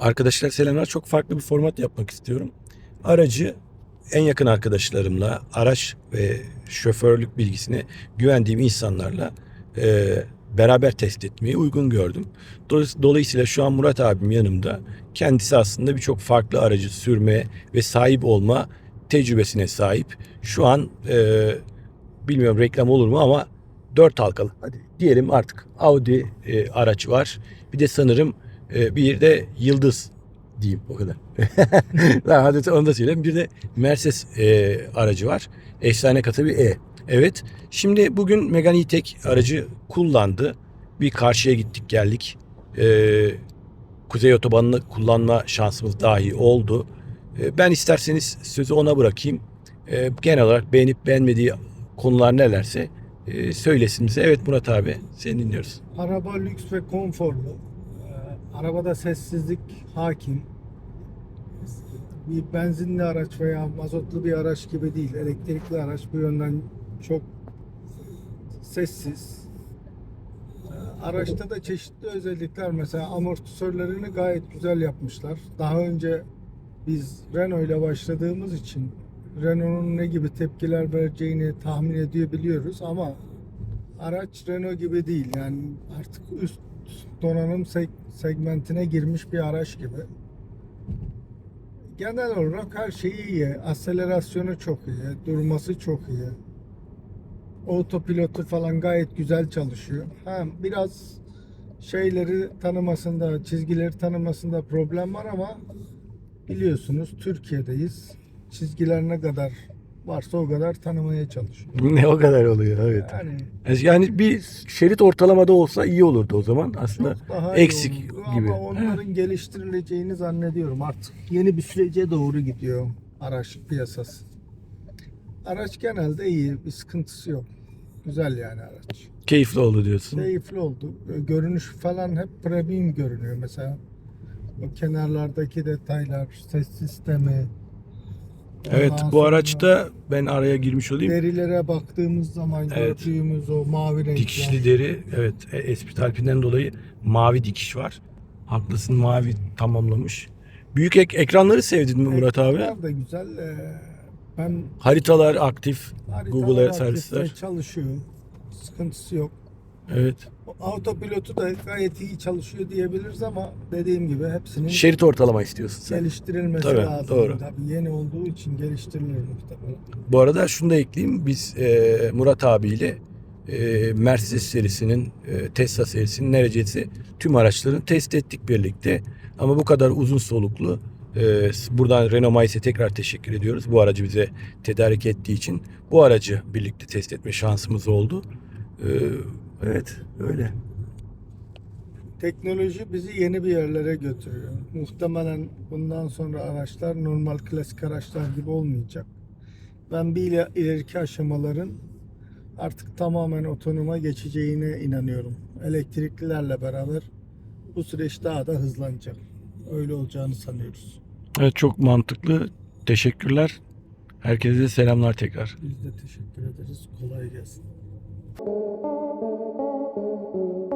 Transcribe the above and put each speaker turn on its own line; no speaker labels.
Arkadaşlar selamlar. Çok farklı bir format yapmak istiyorum. Aracı en yakın arkadaşlarımla, araç ve şoförlük bilgisine güvendiğim insanlarla e, beraber test etmeyi uygun gördüm. Dolayıs- Dolayısıyla şu an Murat abim yanımda. Kendisi aslında birçok farklı aracı sürme ve sahip olma tecrübesine sahip. Şu an e, bilmiyorum reklam olur mu ama dört halkalı. Hadi diyelim artık Audi e, araç var. Bir de sanırım e, bir de Yıldız diyeyim o kadar. Hadi onu da söyleyeyim. Bir de Mercedes e, aracı var. Efsane katı bir E. Evet. Şimdi bugün Megane E-Tech aracı kullandı. Bir karşıya gittik geldik. E, Kuzey otobanını kullanma şansımız dahi oldu. E, ben isterseniz sözü ona bırakayım. E, genel olarak beğenip beğenmediği konular nelerse e, söylesin bize. Evet Murat abi seni dinliyoruz.
Araba lüks ve konforlu. Arabada sessizlik hakim. Bir benzinli araç veya mazotlu bir araç gibi değil. Elektrikli araç bu yönden çok sessiz. Araçta da çeşitli özellikler mesela amortisörlerini gayet güzel yapmışlar. Daha önce biz Renault ile başladığımız için Renault'un ne gibi tepkiler vereceğini tahmin edebiliyoruz ama araç Renault gibi değil. Yani artık üst donanım seg- segmentine girmiş bir araç gibi. Genel olarak her şeyi iyi. Aselerasyonu çok iyi. Durması çok iyi. Otopilotu falan gayet güzel çalışıyor. Ha, biraz şeyleri tanımasında, çizgileri tanımasında problem var ama biliyorsunuz Türkiye'deyiz. Çizgiler ne kadar varsa o kadar tanımaya çalışıyor.
Ne o kadar oluyor evet.
Yani
Yani bir şerit ortalamada olsa iyi olurdu o zaman aslında. Eksik
olurdu
gibi.
Ama onların geliştirileceğini zannediyorum. Artık yeni bir sürece doğru gidiyor araç piyasası. Araç genelde iyi, bir sıkıntısı yok. Güzel yani araç.
Keyifli oldu diyorsun.
Keyifli oldu. Görünüş falan hep premium görünüyor mesela. O kenarlardaki detaylar, ses sistemi.
Evet
ondan
bu
sonra
araçta ben araya girmiş olayım.
derilere baktığımız zaman
Evet.
gördüğümüz o mavi renkler.
Dikişli deri evet e, Esprit Alpine'den dolayı mavi dikiş var. Haklısın mavi tamamlamış. Büyük ek- ekranları sevdin mi Murat abi?
Ekranlar da güzel. Ee, Ben
Haritalar aktif.
Haritalar
Google
aktifte
servisler.
çalışıyor. Sıkıntısı yok.
Evet.
Autopilotu da gayet iyi çalışıyor diyebiliriz ama dediğim gibi hepsinin
Şerit ortalama istiyorsun sen.
geliştirilmesi
Tabii,
lazım.
doğru.
Tabii yeni olduğu için geliştirilir muhtemelen.
Bu arada şunu da ekleyeyim. Biz e, Murat abiyle e, Mercedes serisinin, e, Tesla serisinin neredeyse tüm araçlarını test ettik birlikte. Ama bu kadar uzun soluklu. E, buradan Renault Mais'e tekrar teşekkür ediyoruz. Bu aracı bize tedarik ettiği için. Bu aracı birlikte test etme şansımız oldu. E, evet öyle.
Teknoloji bizi yeni bir yerlere götürüyor. Muhtemelen bundan sonra araçlar normal klasik araçlar gibi olmayacak. Ben bir ile- ileriki aşamaların artık tamamen otonoma geçeceğine inanıyorum. Elektriklilerle beraber bu süreç daha da hızlanacak. Öyle olacağını sanıyoruz.
Evet çok mantıklı. Teşekkürler. Herkese selamlar tekrar.
Biz de teşekkür ederiz. Kolay gelsin. Thank you.